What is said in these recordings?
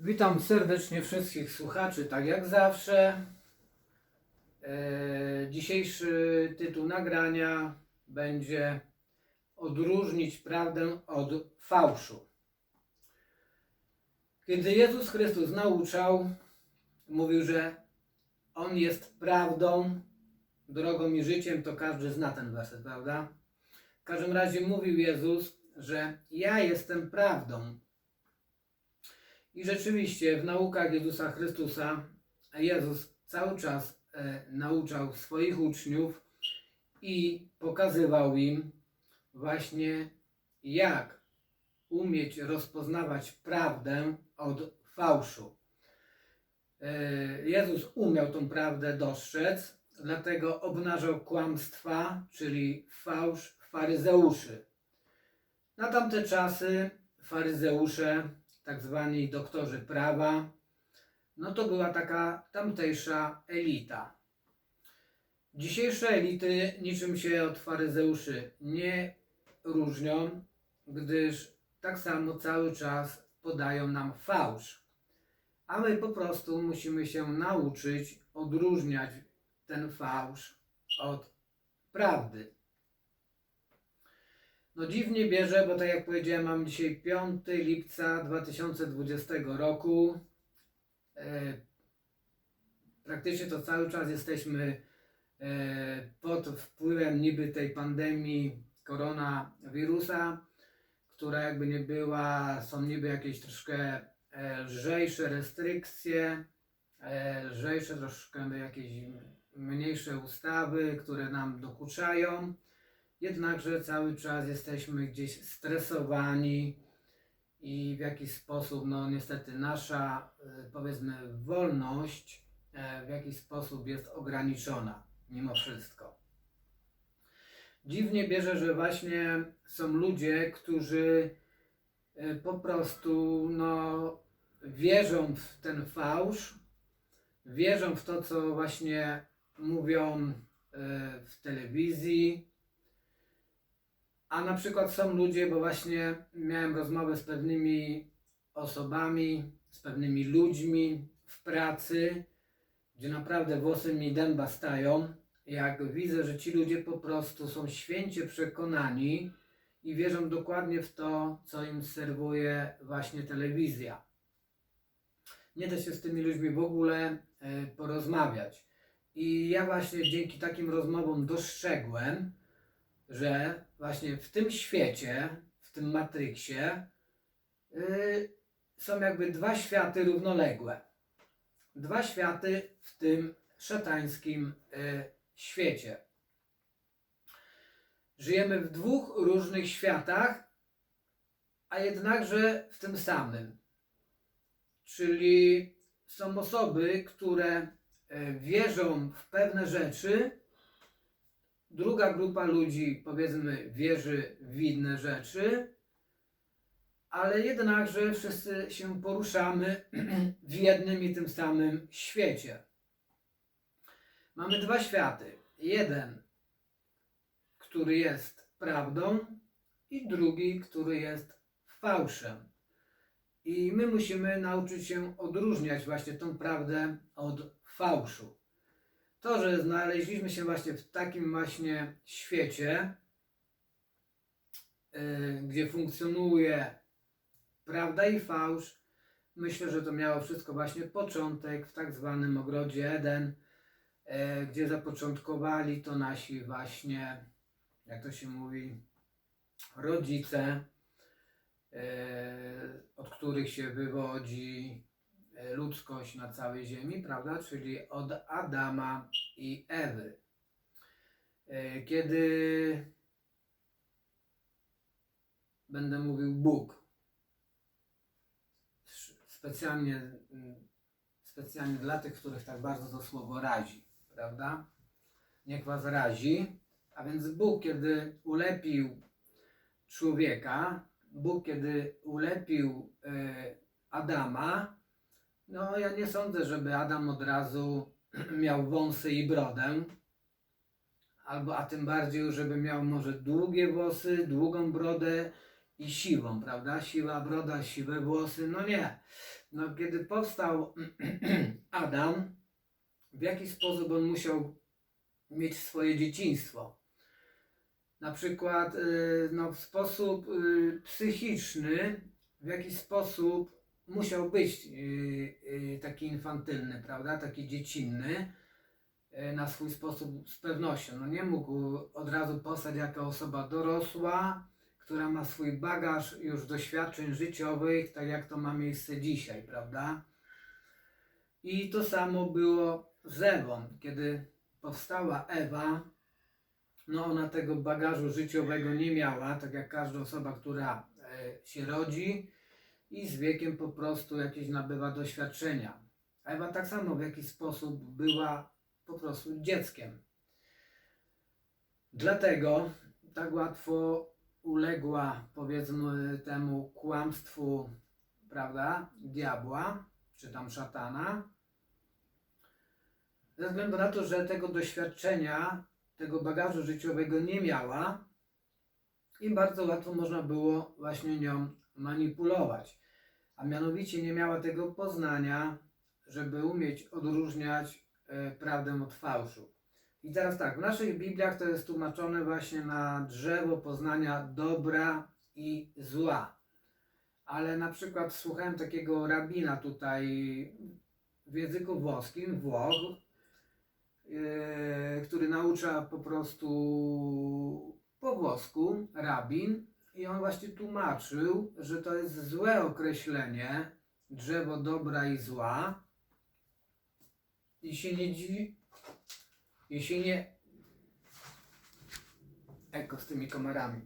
Witam serdecznie wszystkich słuchaczy, tak jak zawsze. E, dzisiejszy tytuł nagrania będzie Odróżnić prawdę od fałszu. Kiedy Jezus Chrystus nauczał, mówił, że On jest prawdą, drogą i życiem, to każdy zna ten werset, prawda? W każdym razie mówił Jezus, że ja jestem prawdą, i rzeczywiście w naukach Jezusa Chrystusa Jezus cały czas e, nauczał swoich uczniów i pokazywał im właśnie jak umieć rozpoznawać prawdę od fałszu. E, Jezus umiał tą prawdę dostrzec, dlatego obnażał kłamstwa, czyli fałsz faryzeuszy. Na tamte czasy faryzeusze tak zwani doktorzy prawa, no to była taka tamtejsza elita. Dzisiejsze elity niczym się od faryzeuszy nie różnią, gdyż tak samo cały czas podają nam fałsz. A my po prostu musimy się nauczyć odróżniać ten fałsz od prawdy. No dziwnie bierze, bo tak jak powiedziałem, mam dzisiaj 5 lipca 2020 roku. E, praktycznie to cały czas jesteśmy e, pod wpływem niby tej pandemii koronawirusa, która jakby nie była, są niby jakieś troszkę e, lżejsze restrykcje, e, lżejsze troszkę jakieś mniejsze ustawy, które nam dokuczają jednakże cały czas jesteśmy gdzieś stresowani i w jakiś sposób, no niestety, nasza y, powiedzmy wolność e, w jakiś sposób jest ograniczona mimo wszystko. Dziwnie bierze, że właśnie są ludzie, którzy e, po prostu no, wierzą w ten fałsz, wierzą w to, co właśnie mówią e, w telewizji, a na przykład są ludzie, bo właśnie miałem rozmowę z pewnymi osobami, z pewnymi ludźmi w pracy, gdzie naprawdę włosy mi dęba stają, jak widzę, że ci ludzie po prostu są święcie przekonani i wierzą dokładnie w to, co im serwuje właśnie telewizja. Nie da się z tymi ludźmi w ogóle e, porozmawiać. I ja właśnie dzięki takim rozmowom dostrzegłem, że właśnie w tym świecie, w tym Matrixie, yy, są jakby dwa światy równoległe. Dwa światy w tym szatańskim yy, świecie. Żyjemy w dwóch różnych światach, a jednakże w tym samym. Czyli są osoby, które yy, wierzą w pewne rzeczy, Druga grupa ludzi, powiedzmy, wierzy w inne rzeczy, ale jednakże wszyscy się poruszamy w jednym i tym samym świecie. Mamy dwa światy. Jeden, który jest prawdą, i drugi, który jest fałszem. I my musimy nauczyć się odróżniać właśnie tą prawdę od fałszu. To, że znaleźliśmy się właśnie w takim właśnie świecie, yy, gdzie funkcjonuje prawda i fałsz, myślę, że to miało wszystko właśnie początek w tak zwanym ogrodzie Eden, yy, gdzie zapoczątkowali to nasi właśnie, jak to się mówi, rodzice, yy, od których się wywodzi E, ludzkość na całej ziemi, prawda? Czyli od Adama i Ewy. E, kiedy będę mówił Bóg, specjalnie, specjalnie dla tych, których tak bardzo to słowo razi, prawda? Niech was razi. A więc Bóg, kiedy ulepił człowieka, Bóg, kiedy ulepił e, Adama, no, ja nie sądzę, żeby Adam od razu miał wąsy i brodę. Albo, a tym bardziej, żeby miał może długie włosy, długą brodę i siwą, prawda? Siwa broda, siwe włosy. No nie. No kiedy powstał Adam, w jaki sposób on musiał mieć swoje dzieciństwo? Na przykład y, no, w sposób y, psychiczny, w jaki sposób musiał być y, y, taki infantylny, prawda? Taki dziecinny y, na swój sposób z pewnością. No nie mógł od razu powstać jako osoba dorosła, która ma swój bagaż już doświadczeń życiowych, tak jak to ma miejsce dzisiaj, prawda? I to samo było z Ewą, kiedy powstała Ewa, no ona tego bagażu życiowego nie miała, tak jak każda osoba, która e, się rodzi i z wiekiem po prostu jakieś nabywa doświadczenia. Ewa tak samo w jakiś sposób była po prostu dzieckiem. Dlatego tak łatwo uległa powiedzmy temu kłamstwu, prawda, diabła, czy tam szatana, ze względu na to, że tego doświadczenia, tego bagażu życiowego nie miała i bardzo łatwo można było właśnie nią manipulować. A mianowicie nie miała tego poznania, żeby umieć odróżniać e, prawdę od fałszu. I teraz tak, w naszych Bibliach to jest tłumaczone właśnie na drzewo poznania dobra i zła. Ale na przykład słuchałem takiego rabina tutaj w języku włoskim, Włoch, e, który naucza po prostu po włosku, rabin, i on właśnie tłumaczył, że to jest złe określenie drzewo dobra i zła. I się nie dziwi, i się nie. Eko z tymi kamerami.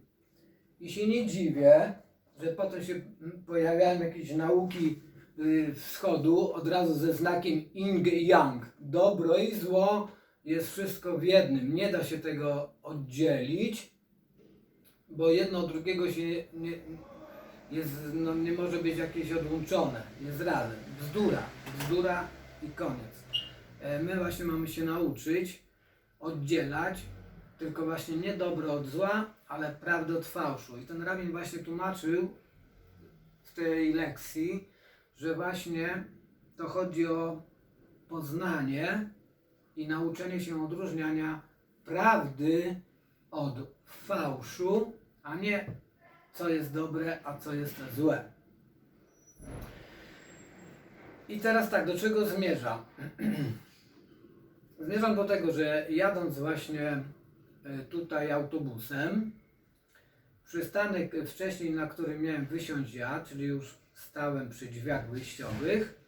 I się nie dziwię, że potem się pojawiają jakieś nauki y, wschodu od razu ze znakiem yin i yang. Dobro i zło jest wszystko w jednym. Nie da się tego oddzielić, bo jedno od drugiego się nie, jest, no, nie może być jakieś odłączone. Jest razem. Bzdura. Bzdura i koniec. E, My właśnie mamy się nauczyć oddzielać tylko właśnie nie dobro od zła, ale prawdę od fałszu. I ten rabin właśnie tłumaczył w tej lekcji, że właśnie to chodzi o poznanie i nauczenie się odróżniania prawdy od fałszu, a nie co jest dobre, a co jest złe. I teraz tak, do czego zmierzam? Zmierzam do tego, że jadąc właśnie y, tutaj autobusem, przystanek wcześniej, na którym miałem wysiąść ja, czyli już stałem przy drzwiach wyjściowych,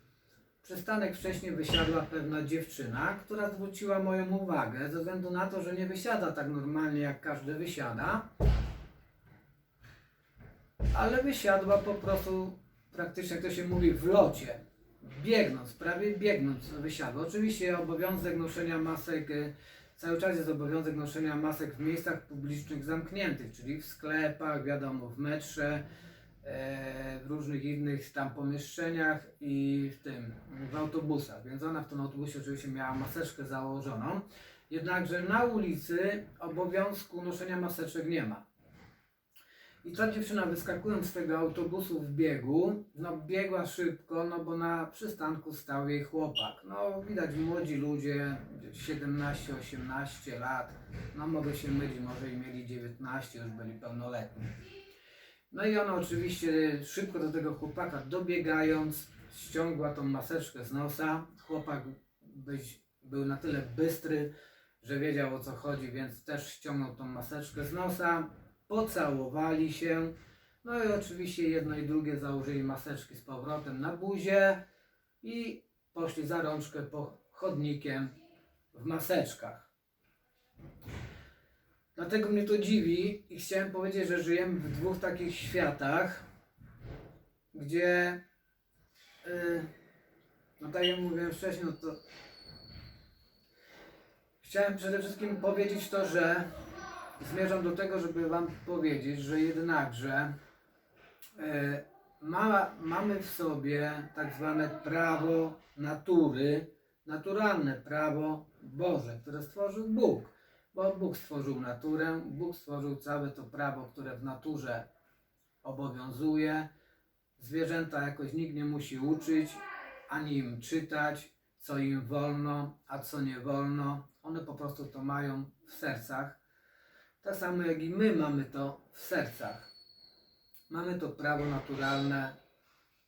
przystanek wcześniej wysiadła pewna dziewczyna, która zwróciła moją uwagę ze względu na to, że nie wysiada tak normalnie jak każdy wysiada, ale wysiadła po prostu praktycznie, jak to się mówi, w locie. Biegnąc, prawie biegnąc wysiadła. Oczywiście obowiązek noszenia masek, y, cały czas jest obowiązek noszenia masek w miejscach publicznych zamkniętych, czyli w sklepach, wiadomo, w metrze, e, w różnych innych tam pomieszczeniach i w tym, w autobusach. Więc ona w tym autobusie oczywiście miała maseczkę założoną. Jednakże na ulicy obowiązku noszenia maseczek nie ma. I ta dziewczyna wyskakując z tego autobusu w biegu, no biegła szybko, no bo na przystanku stał jej chłopak. No widać młodzi ludzie, 17-18 lat, no mogę się mylić, może i mieli 19, już byli pełnoletni. No i ona oczywiście szybko do tego chłopaka dobiegając, ściągła tą maseczkę z nosa. Chłopak być, był na tyle bystry, że wiedział o co chodzi, więc też ściągnął tą maseczkę z nosa pocałowali się. No i oczywiście jedno i drugie założyli maseczki z powrotem na buzię i poszli za rączkę po chodnikiem w maseczkach. Dlatego mnie to dziwi i chciałem powiedzieć, że żyjemy w dwóch takich światach, gdzie, yy, no tak jak mówiłem wcześniej, no to chciałem przede wszystkim powiedzieć to, że zmierzam do tego, żeby Wam powiedzieć, że jednakże e, ma, mamy w sobie tak zwane prawo natury, naturalne prawo Boże, które stworzył Bóg. Bo Bóg stworzył naturę, Bóg stworzył całe to prawo, które w naturze obowiązuje. Zwierzęta jakoś nikt nie musi uczyć, ani im czytać, co im wolno, a co nie wolno. One po prostu to mają w sercach. Tak samo jak i my mamy to w sercach. Mamy to prawo naturalne,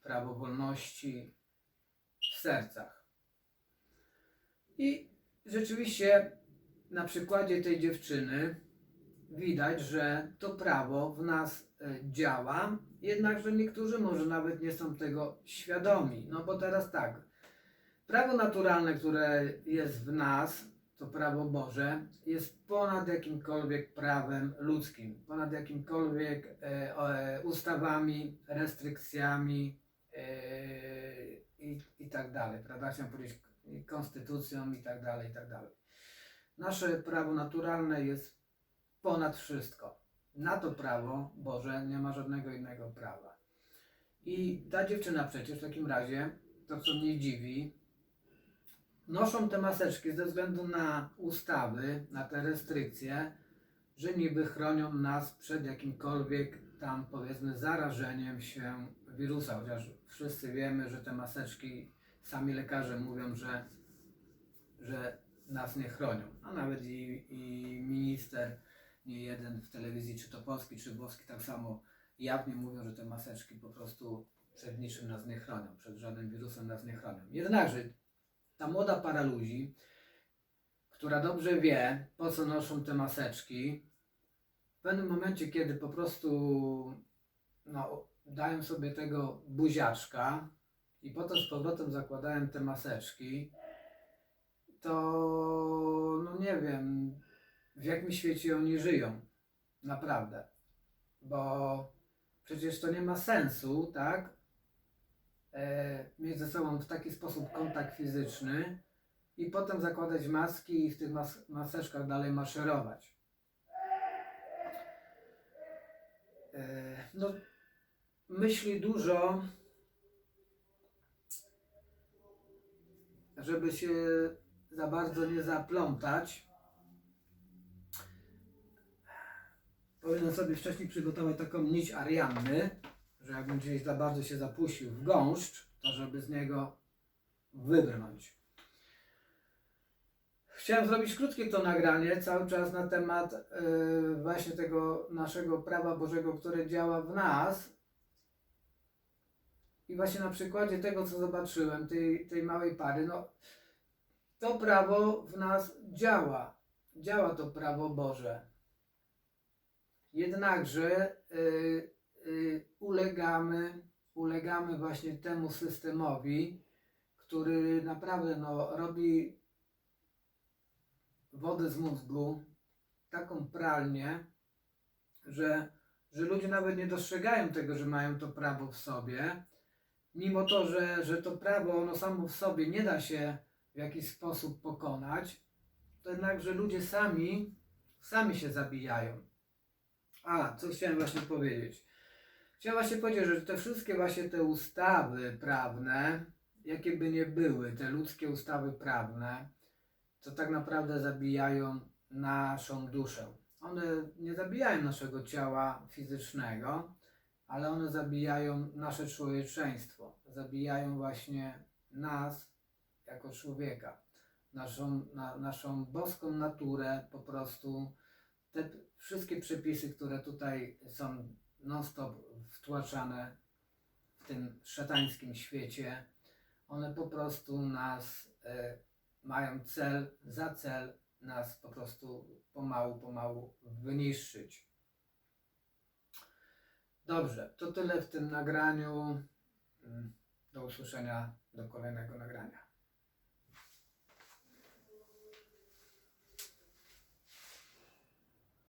prawo wolności w sercach. I rzeczywiście na przykładzie tej dziewczyny widać, że to prawo w nas e, działa, jednakże niektórzy może nawet nie są tego świadomi. No bo teraz tak, prawo naturalne, które jest w nas, to prawo Boże, jest ponad jakimkolwiek prawem ludzkim, ponad jakimkolwiek e, e, ustawami, restrykcjami e, i, i tak dalej, prawda? Chciałem powiedzieć konstytucją i tak dalej, i tak dalej. Nasze prawo naturalne jest ponad wszystko. Na to prawo Boże nie ma żadnego innego prawa. I ta dziewczyna przecież w takim razie, to co mnie dziwi, noszą te maseczki ze względu na ustawy, na te restrykcje, że niby chronią nas przed jakimkolwiek tam powiedzmy zarażeniem się wirusa, chociaż wszyscy wiemy, że te maseczki, sami lekarze mówią, że, że nas nie chronią, a nawet i, i minister nie jeden w telewizji, czy to polski, czy włoski, tak samo jawnie mówią, że te maseczki po prostu przed niczym nas nie chronią, przed żadnym wirusem nas nie chronią. Jednakże ta młoda para ludzi, która dobrze wie, po co noszą te maseczki, w pewnym momencie, kiedy po prostu no, dają sobie tego buziaczka i potem z powrotem zakładają te maseczki, to no nie wiem, w jakim świecie oni żyją. Naprawdę. Bo przecież to nie ma sensu, tak? E, mieć ze sobą w taki sposób kontakt fizyczny i potem zakładać maski i w tych mas maseczkach dalej maszerować. E, no, myśli dużo, żeby się za bardzo nie zaplątać. Powinien sobie wcześniej przygotować taką nić Arianny, że jakbym gdzieś za bardzo się zapuścił w gąszcz, to żeby z niego wybrnąć. Chciałem zrobić krótkie to nagranie, cały czas na temat yy, właśnie tego naszego prawa Bożego, które działa w nas. I właśnie na przykładzie tego, co zobaczyłem, tej, tej małej pary, no to prawo w nas działa. Działa to prawo Boże. Jednakże y, y, ulegamy, ulegamy właśnie temu systemowi, który naprawdę no, robi wodę z mózgu taką pralnię, że, że ludzie nawet nie dostrzegają tego, że mają to prawo w sobie, mimo to, że, że to prawo ono samo w sobie nie da się w jakiś sposób pokonać, to jednakże ludzie sami, sami się zabijają. A, co chciałem właśnie powiedzieć. Chciałem właśnie powiedzieć, że te wszystkie właśnie te ustawy prawne, jakie by nie były, te ludzkie ustawy prawne, to tak naprawdę zabijają naszą duszę. One nie zabijają naszego ciała fizycznego, ale one zabijają nasze człowieczeństwo. Zabijają właśnie nas jako człowieka. Naszą, na, naszą boską naturę po prostu. Te wszystkie przepisy, które tutaj są non-stop wtłaczane w tym szatańskim świecie, one po prostu nas e, mają cel, za cel nas po prostu pomału, pomału wyniszczyć. Dobrze, to tyle w tym nagraniu. Mm, Do usłyszenia do kolejnego nagrania.